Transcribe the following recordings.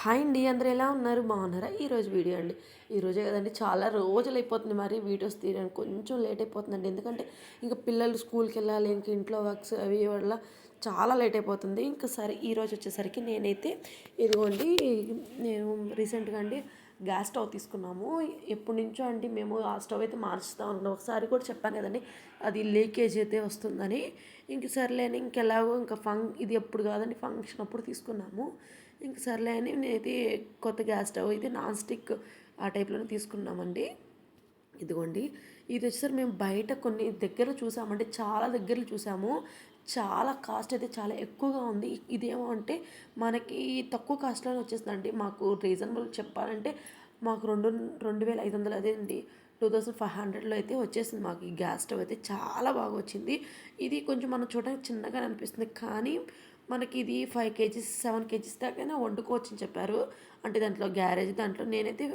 Hi అండి అందరూ ఎలా ఉన్నారు? బాగున్నారా? ఈరోజు వీడియో అండి. ఈరోజే కదండి చాలా రోజులు అయిపోతుంది మరి వీడియోస్ తీయడానికి. కొంచెం లేట్ అయిపోతుందండి. ఎందుకంటే ఇంకా పిల్లలు స్కూల్కి వెళ్ళాలి ఇంకా ఇంట్లో వర్క్స్ అవి వల్ల చాలా లేట్ అయిపోతుంది. ఇంకా సరే ఈరోజు వచ్చేసరికి నేనైతే ఇదిగోండి నేను రీసెంట్గా అండి గ్యాస్ స్టవ్ తీసుకున్నాము. ఎప్పటి నుంచో అండి మేము ఆ స్టవ్ అయితే మార్చుతా ఉన్నాం. ఒకసారి కూడా చెప్పాను కదండి అది లీకేజ్ అయితే వస్తుందని. ఇంక సర్లేని ఇంకెలాగో ఇంకా ఫంక్ ఇది ఎప్పుడు కాదండి ఫంక్షన్ అప్పుడు తీసుకున్నాము. ఇంక సర్లే అని నేనైతే కొత్త గ్యాస్ స్టవ్ అయితే నాన్ స్టిక్ ఆ టైప్లోనే తీసుకున్నామండి. ఇదిగోండి ఇది వచ్చేసరి మేము బయట కొన్ని దగ్గర చూసామంటే చాలా దగ్గరలు చూసాము. చాలా కాస్ట్ అయితే చాలా ఎక్కువగా ఉంది. ఇదేమో అంటే మనకి తక్కువ కాస్ట్లోనే వచ్చేస్తుందండి. మాకు రీజనబుల్ చెప్పాలంటే మాకు రెండు రెండు వేల ఐదు వందలు అదే అండి. టూ థౌసండ్ ఫైవ్ హండ్రెడ్లో అయితే వచ్చేసింది మాకు. ఈ గ్యాస్ స్టవ్ అయితే చాలా బాగా వచ్చింది. ఇది కొంచెం మనం చూడడానికి చిన్నగా అనిపిస్తుంది. కానీ మనకి ఇది ఫైవ్ కేజీస్ సెవెన్ కేజీస్ దాకైనా వండుకోవచ్చు అని చెప్పారు. అంటే దాంట్లో గ్యారేజ్ దాంట్లో నేనైతే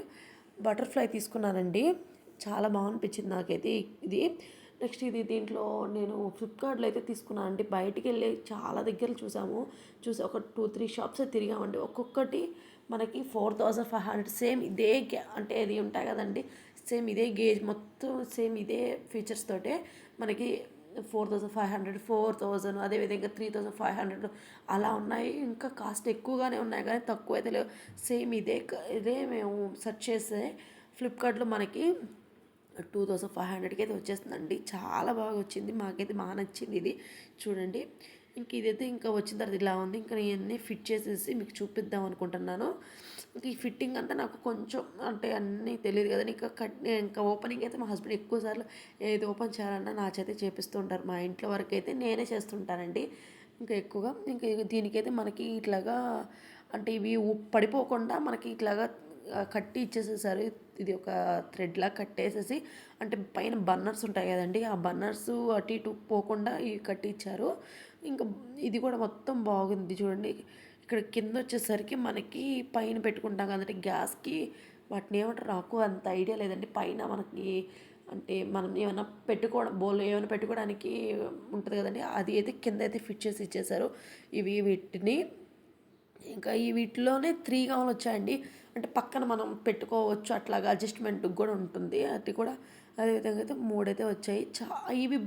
బటర్ఫ్లై తీసుకున్నానండి. చాలా బాగా అనిపించింది నాకైతే. ఇది నెక్స్ట్ ఇది దీంట్లో నేను ఫ్లిప్కార్ట్లో అయితే తీసుకున్నాను అండి బయటికి వెళ్ళి చాలా దగ్గర చూసాము. చూసి ఒక టూ త్రీ షాప్స్ తిరిగామండి. ఒక్కొక్కటి మనకి four thousand five hundred same ఇదే అంటే ఇది ఉంటాయి కదండి. సేమ్ ఇదే గేజ్ మొత్తం సేమ్ ఇదే ఫీచర్స్ తోటే మనకి four thousand five hundred four thousand అదేవిధంగా త్రీ థౌజండ్ ఫైవ్ హండ్రెడ్ అలా ఉన్నాయి. ఇంకా కాస్ట్ ఎక్కువగానే ఉన్నాయి కానీ తక్కువ అయితే లేవు. సేమ్ ఇదే ఇదే మేము సెర్చ్ చేస్తే ఫ్లిప్కార్ట్లో మనకి టూ థౌజండ్ ఫైవ్ హండ్రెడ్కి అయితే వచ్చేస్తుందండి. చాలా బాగా వచ్చింది. మాకైతే బాగా నచ్చింది ఇది. చూడండి. ఇంక ఇదైతే ఇంకా వచ్చిన తర్వాత ఇలా ఉంది. ఇంకా నేను ఫిట్ చేసేసి మీకు చూపిద్దాం అనుకుంటున్నాను. ఇంకా ఈ ఫిట్టింగ్ అంతా నాకు కొంచెం అంటే అన్నీ తెలియదు కదా. ఇంకా కట్ ఇంకా ఓపెనింగ్ అయితే మా హస్బెండ్ ఎక్కువ సార్లు ఏది ఓపెన్ చేయాలన్నా నా చేతే చేపిస్తూ ఉంటారు మా ఇంట్లో వరకు అయితే నేనే చేస్తుంటానండి. ఇంకా ఎక్కువగా ఇంకా దీనికైతే మనకి ఇట్లాగా అంటే ఇవి పడిపోకుండా మనకి ఇట్లాగా కట్టి ఇచ్చేసేసారు. ఇది ఒక థ్రెడ్లా కట్టేసేసి అంటే పైన బన్నర్స్ ఉంటాయి కదండి ఆ బన్నర్స్ అటు ఇటు పోకుండా ఇవి కట్టి ఇచ్చారు. ఇంకా ఇది కూడా మొత్తం బాగుంది చూడండి. ఇక్కడ కింద వచ్చేసరికి మనకి పైన పెట్టుకుంటాం కదంటే గ్యాస్కి వాటిని ఏమంటారు? నాకు అంత ఐడియా లేదండి. పైన మనకి అంటే మనం ఏమైనా పెట్టుకోవడం బోల్ ఏమైనా పెట్టుకోవడానికి ఉంటుంది కదండి. అది అయితే కింద అయితే ఫిట్ చేసి ఇచ్చేసారు. ఇవి వీటిని ఇంకా ఈ వీటిలోనే త్రీ గౌన్లు వచ్చాయండి. అంటే పక్కన మనం పెట్టుకోవచ్చు అట్లాగా అడ్జస్ట్మెంట్ కూడా ఉంటుంది. అది కూడా అదేవిధంగా అయితే మూడైతే వచ్చాయి. చా ఇవి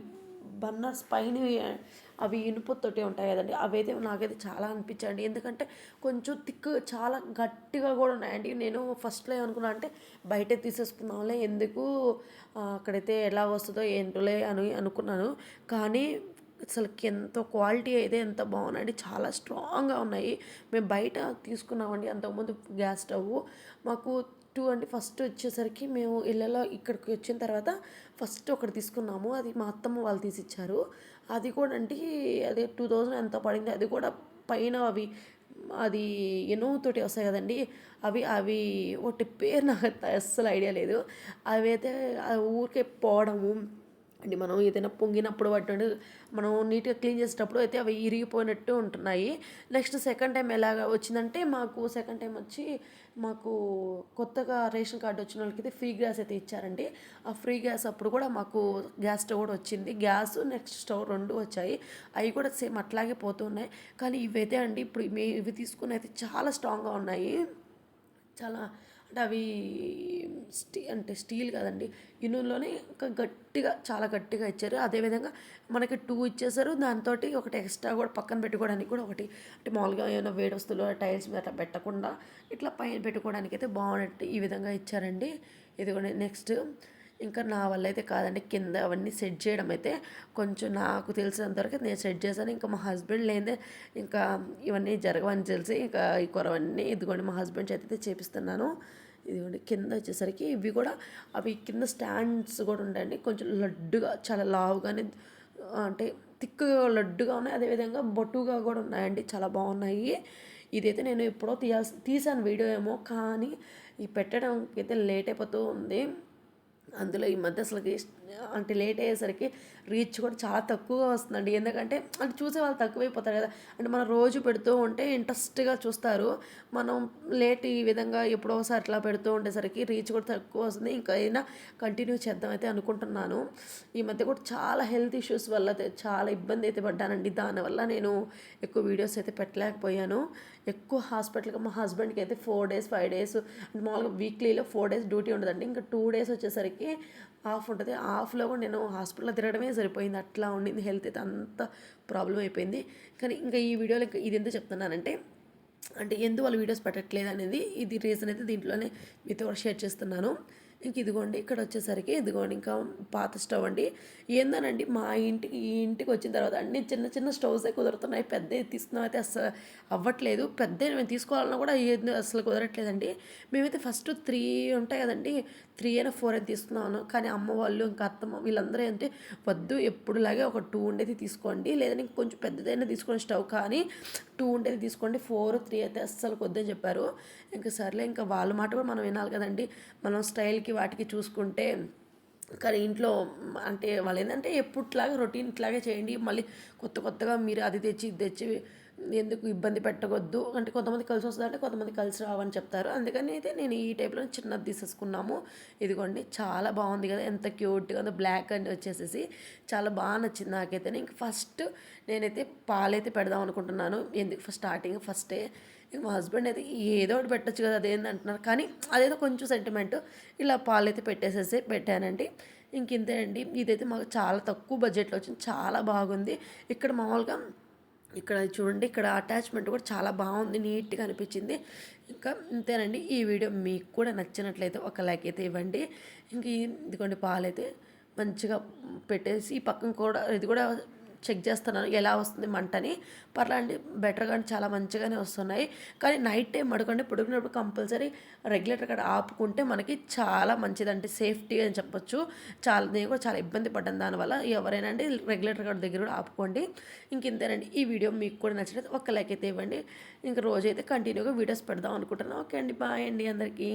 బన్నర్స్ పైన అవి ఇనుపతోటే ఉంటాయి కదండి. అవైతే నాకైతే చాలా అనిపించండి ఎందుకంటే కొంచెం థిక్ చాలా గట్టిగా కూడా ఉన్నాయండి. నేను ఫస్ట్లో ఏమనుకున్నా అంటే బయట తీసేసుకుందాంలే ఎందుకు అక్కడైతే ఎలా వస్తుందో ఏంటోలే అని అనుకున్నాను. కానీ అసలు ఎంతో క్వాలిటీ అయితే ఎంత బాగున్నాయి చాలా స్ట్రాంగ్గా ఉన్నాయి. మేము బయట తీసుకున్నామండి అంతకుముందు గ్యాస్ స్టవ్. మాకు టూ అంటే ఫస్ట్ వచ్చేసరికి మేము ఇళ్ళలో ఇక్కడికి వచ్చిన తర్వాత ఫస్ట్ ఒకటి తీసుకున్నాము అది మా అత్తమ్మ వాళ్ళు తీసిచ్చారు. అది కూడా అంటే అదే టూ థౌజండ్ ఎంత పడింది అది కూడా పైన అవి అది ఎనుతోటి వస్తాయి కదండి అవి అవి ఒకటి పేరు నాకు అస్సలు ఐడియా లేదు. అవి అయితే ఊరికే పోవడము అంటే మనం ఏదైనా పొంగినప్పుడు వాటి మనం నీట్గా క్లీన్ చేసేటప్పుడు అయితే అవి ఇరిగిపోయినట్టు ఉంటున్నాయి. నెక్స్ట్ సెకండ్ టైం ఎలాగ వచ్చిందంటే మాకు సెకండ్ టైం వచ్చి మాకు కొత్తగా రేషన్ కార్డు వచ్చిన వాళ్ళకి అయితే ఫ్రీ గ్యాస్ అయితే ఇచ్చారండి. ఆ ఫ్రీ గ్యాస్ అప్పుడు కూడా మాకు గ్యాస్ స్టవ్ కూడా వచ్చింది. గ్యాస్ నెక్స్ట్ స్టవ్ రెండు వచ్చాయి. అవి కూడా సేమ్ అట్లాగే పోతున్నాయి కానీ ఇవైతే అండి ఇప్పుడు ఇవి తీసుకుని అయితే చాలా స్ట్రాంగ్గా ఉన్నాయి. చాలా అంటే అవి స్టీ అంటే స్టీల్ కదండి. ఇనులోనే ఇంకా గట్టిగా చాలా గట్టిగా ఇచ్చారు. అదేవిధంగా మనకి టూ ఇచ్చేసారు. దాంతో ఒకటి ఎక్స్ట్రా కూడా పక్కన పెట్టుకోవడానికి కూడా ఒకటి. అంటే మామూలుగా ఏమైనా వేడి వస్తువులు టైల్స్ మీద పెట్టకుండా ఇట్లా పైన పెట్టుకోవడానికి అయితే బాగున్నట్టు ఈ విధంగా ఇచ్చారండి. ఇది కూడా నెక్స్ట్ ఇంకా నా వల్ల అయితే కాదండి. కింద అవన్నీ సెట్ చేయడం అయితే కొంచెం నాకు తెలిసినంతవరకు నేను సెట్ చేశాను. ఇంకా మా హస్బెండ్ లేదే ఇంకా ఇవన్నీ జరగవని తెలిసి ఇంకా ఈ కొరవన్నీ ఇదిగోండి మా హస్బెండ్ చేత అయితే చేపిస్తున్నాను. ఇదిగోండి కింద వచ్చేసరికి ఇవి కూడా అవి కింద స్టాండ్స్ కూడా ఉంటాయండి. కొంచెం లడ్డుగా చాలా లావుగానే అంటే థిక్గా లడ్డుగా ఉన్నాయి. అదేవిధంగా బొట్టుగా కూడా ఉన్నాయండి. చాలా బాగున్నాయి. ఇదైతే నేను ఎప్పుడో తీయాల్సి తీసాను వీడియో ఏమో కానీ ఈ పెట్టడానికి అయితే లేట్ అయిపోతూ ఉంది. అందులో ఈ మధ్య అసలు అంటే లేట్ అయ్యేసరికి రీచ్ కూడా చాలా తక్కువగా వస్తుందండి. ఎందుకంటే అంటే చూసే వాళ్ళు తక్కువైపోతారు కదా. అంటే మనం రోజు పెడుతూ ఉంటే ఇంట్రెస్ట్గా చూస్తారు. మనం లేట్ ఈ విధంగా ఎప్పుడో ఒకసారి అట్లా పెడుతూ ఉండేసరికి రీచ్ కూడా తక్కువ వస్తుంది. ఇంకా అయినా కంటిన్యూ చేద్దాం అయితే అనుకుంటున్నాను. ఈ మధ్య కూడా చాలా హెల్త్ ఇష్యూస్ వల్ల అయితే చాలా ఇబ్బంది అయితే పడ్డానండి. దానివల్ల నేను ఎక్కువ వీడియోస్ అయితే పెట్టలేకపోయాను. ఎక్కువ హాస్పిటల్కి మా హస్బెండ్కి అయితే ఫోర్ డేస్ ఫైవ్ డేస్ మామూలుగా వీక్లీలో ఫోర్ డేస్ డ్యూటీ ఉండదండి. ఇంకా టూ డేస్ వచ్చేసరికి ఆఫ్ ఉంటుంది. ఆఫ్లో కూడా నేను హాస్పిటల్లో తిరగడమే సరిపోయింది. అట్లా ఉండింది. హెల్త్ అయితే అంత ప్రాబ్లం అయిపోయింది. కానీ ఇంకా ఈ వీడియోలో ఇది ఎందుకు చెప్తున్నానంటే అంటే ఎందుకు వాళ్ళు వీడియోస్ పెట్టట్లేదు అనేది ఇది రీజన్ అయితే దీంట్లోనే మీతో కూడా షేర్ చేస్తున్నాను. ఇంక ఇదిగోండి ఇక్కడ వచ్చేసరికి ఇదిగోండి ఇంకా పాత స్టవ్ అండి. ఏందనండి మా ఇంటికి ఈ ఇంటికి వచ్చిన తర్వాత అన్ని చిన్న చిన్న స్టవ్సే కుదురుతున్నాయి. పెద్ద తీసుకున్నా అయితే అసలు అవ్వట్లేదు. పెద్ద మేము తీసుకోవాలన్నా కూడా ఏది అసలు కుదరట్లేదండి. మేమైతే ఫస్ట్ త్రీ ఉంటాయి కదండి త్రీ అయినా ఫోర్ అయినా తీసుకున్నాను. కానీ అమ్మ వాళ్ళు ఇంకా అత్తమ్మ వీళ్ళందరూ అంటే వద్దు ఎప్పుడులాగే ఒక టూ ఉండేది తీసుకోండి. లేదంటే కొంచెం పెద్దదైనా తీసుకోండి స్టవ్ కానీ టూ ఉండేది తీసుకోండి. ఫోర్ త్రీ అయితే అస్సలు కొద్దని చెప్పారు. ఇంకా సర్లే ఇంకా వాళ్ళ మాట కూడా మనం వినాలి కదండి. మనం స్టైల్కి వాటికి చూసుకుంటే కానీ ఇంట్లో అంటే వాళ్ళు ఏంటంటే ఎప్పుట్లాగా రొటీన్ ఇట్లాగే చేయండి. మళ్ళీ కొత్త కొత్తగా మీరు అది తెచ్చి ఇది తెచ్చి ఎందుకు ఇబ్బంది పెట్టవద్దు అంటే కొంతమంది కలిసి వస్తుందంటే కొంతమంది కలిసి రావని చెప్తారు. అందుకని అయితే నేను ఈ టైప్లో చిన్నది తీసేసుకున్నాము. ఇదిగోండి చాలా బాగుంది కదా ఎంత క్యూట్గా ఉందో బ్లాక్ అండ్ వచ్చేసేసి చాలా బాగా నచ్చింది నాకైతే. ఇంక ఫస్ట్ నేనైతే పాలైతే పెడదాం అనుకుంటున్నాను. ఎందుకు? స్టార్టింగ్ ఫస్టే మా హస్బెండ్ అయితే ఏదో ఒకటి పెట్టచ్చు కదా అదేంది అంటున్నారు. కానీ అదేదో కొంచెం సెంటిమెంట్ ఇలా పాలైతే పెట్టేసేసి పెట్టానండి. ఇంక ఇంతే అండి. ఇదైతే మాకు చాలా తక్కువ బడ్జెట్లో వచ్చింది. చాలా బాగుంది. ఇక్కడ మామూలుగా ఇక్కడ చూడండి ఇక్కడ అటాచ్మెంట్ కూడా చాలా బాగుంది నీట్గా అనిపించింది. ఇంకా ఇంతేనండి ఈ వీడియో మీకు కూడా నచ్చినట్లయితే ఒక లైక్ అయితే ఇవ్వండి. ఇంక ఇదిగోండి పాలైతే మంచిగా పెట్టేసి ఈ పక్కన కూడా ఇది కూడా చెక్ చేస్తున్నాను ఎలా వస్తుంది మంటని. బెటర్ బెటర్గా చాలా మంచిగానే వస్తున్నాయి. కానీ నైట్ టైం అడగండి పడుకున్నప్పుడు కంపల్సరీ రెగ్యులేటర్ కాడ ఆపుకుంటే మనకి చాలా మంచిది అంటే సేఫ్టీ అని చెప్పొచ్చు. చాలా నేను కూడా చాలా ఇబ్బంది పడ్డాను దానివల్ల. ఎవరైనా అండి రెగ్యులేటర్ కాడ దగ్గర కూడా ఆపుకోండి. ఇంక ఇంతేనండి. ఈ వీడియో మీకు కూడా నచ్చినట్టు ఒక లైక్ అయితే ఇవ్వండి. ఇంక రోజైతే కంటిన్యూగా వీడియోస్ పెడదాం అనుకుంటున్నాను. ఓకే అండి బాయ్ అండి అందరికీ.